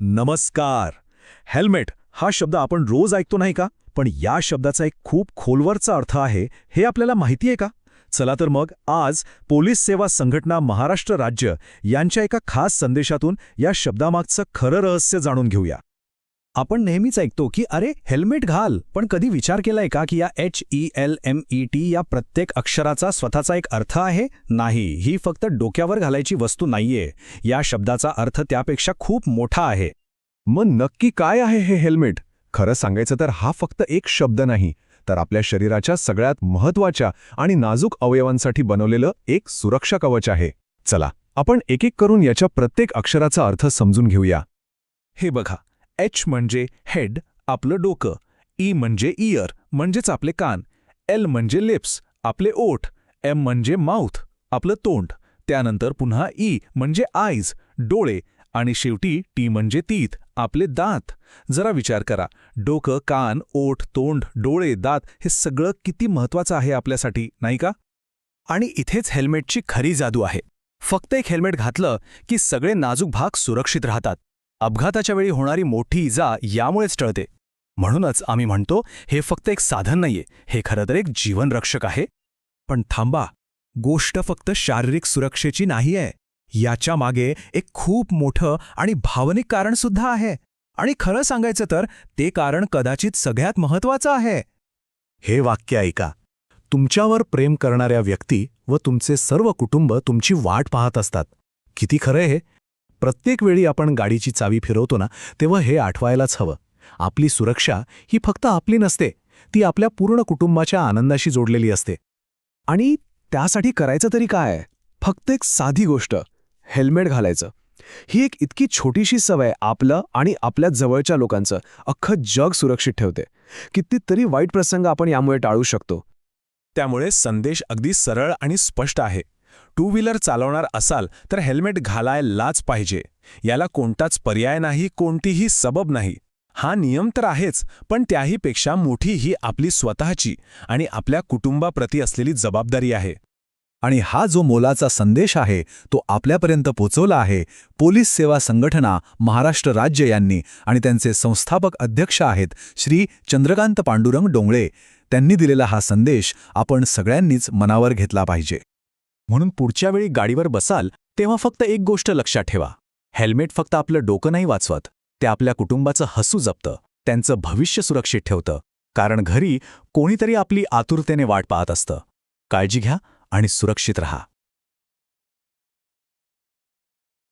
नमस्कार. हेल्मेट हा शब्द आपण रोज ऐकतो नाही का? पण या शब्दाचा एक खूप खोलवरचा अर्थ आहे हे आपल्याला माहिती आहे का? चला तर मग आज पोलीस सेवा संघटना महाराष्ट्र राज्य यांच्या एका खास संदेशातून या शब्दामागचं खरं रहस्य जाणून घेऊया. आपण नेहमीच ऐकतो की अरे हेल्मेट घाल. पण कधी विचार केलाय का की या H E L M E T या प्रत्येक अक्षराचा स्वतःचा एक अर्थ आहे? नाही. ही फक्त डोक्यावर घालायची वस्तू नाहीये. या शब्दाचा अर्थ त्यापेक्षा खूप मोठा आहे. मग नक्की काय आहे हे हेल्मेट? खरं सांगायचं तर हा फक्त एक शब्द नाही तर आपल्या शरीराच्या सगळ्यात महत्त्वाच्या आणि नाजूक अवयवांसाठी बनवलेलं एक सुरक्षा कवच आहे. चला आपण एक एक करून याच्या प्रत्येक अक्षराचा अर्थ समजून घेऊया. हे बघा एच म्हणजे हेड आपलं डोकं. ई म्हणजे इयर म्हणजेच आपले कान. एल म्हणजे लिप्स आपले ओठ. एम म्हणजे माउथ आपलं तोंड. त्यानंतर पुन्हा ई म्हणजे आईज डोळे. आणि शेवटी टी म्हणजे तीत आपले दात. जरा विचार करा. डोकं कान ओठ तोंड डोळे दात हे सगळं किती महत्वाचं आहे आपल्यासाठी नाही का? आणि इथेच हेल्मेटची खरी जादू आहे. फक्त एक हेल्मेट घातलं की सगळे नाजूक भाग सुरक्षित राहतात. अपघाताच्या वेळी होणारी मोठी इजा यामुळेच टळते. म्हणूनच आम्ही म्हणतो हे फक्त एक साधन नाहीये. हे खरं तर एक जीवनरक्षक आहे. पण थांबा गोष्ट फक्त शारीरिक सुरक्षेची नाही आहे याच्या मागे एक खूप मोठं आणि भावनिक कारण सुद्धा आहे. आणि खरं सांगायचं तर ते कारण कदाचित सगळ्यात महत्वाचं आहे. हे वाक्य ऐका. तुमच्यावर प्रेम करणाऱ्या व्यक्ती व तुमचे सर्व कुटुंब तुमची वाट पाहत असतात. किती खरं हे? प्रत्येक वेळी आपण गाडीची चावी फिरवतो ना तेव्हा हे आठवायलाच हवं. आपली सुरक्षा ही फक्त आपली नसते ती आपल्या पूर्ण कुटुंबाच्या आनंदाशी जोडलेली असते. आणि त्यासाठी करायचं तरी काय? फक्त एक साधी गोष्ट हेल्मेट घालायचं. ही एक इतकी छोटीशी सवय आपलं आणि आपल्या जवळच्या लोकांचं अख्खं जग सुरक्षित ठेवते. कितीतरी वाईट प्रसंग आपण यामुळे टाळू शकतो. त्यामुळे संदेश अगदी सरळ आणि स्पष्ट आहे. टू व्हीलर चालवणार असाल तर हेल्मेट घालायलाच पाहिजे. याला कोणताच पर्याय नाही कोणतीही सबब नाही. हा नियम तर आहेच पण त्याहीपेक्षा मोठी ही आपली स्वतःची आणि आपल्या कुटुंबाप्रती असलेली जबाबदारी आहे. आणि हा जो मोलाचा संदेश आहे तो आपल्यापर्यंत पोचवला आहे पोलीस सेवा संघटना महाराष्ट्र राज्य यांनी आणि त्यांचे संस्थापक अध्यक्ष आहेत श्री चंद्रकांत पांडुरंग डोंगळे. त्यांनी दिलेला हा संदेश आपण सगळ्यांनीच मनावर घेतला पाहिजे. म्हणून पुढच्या वेळी गाडीवर बसाल तेव्हा फक्त एक गोष्ट लक्षात ठेवा. हेल्मेट फक्त आपलं डोकं नाही वाचवत ते आपल्या कुटुंबाचं हसू जपतं त्यांचं भविष्य सुरक्षित ठेवतं. कारण घरी कोणीतरी आपली आतुरतेने वाट पाहत असतं. काळजी घ्या आणि सुरक्षित रहा.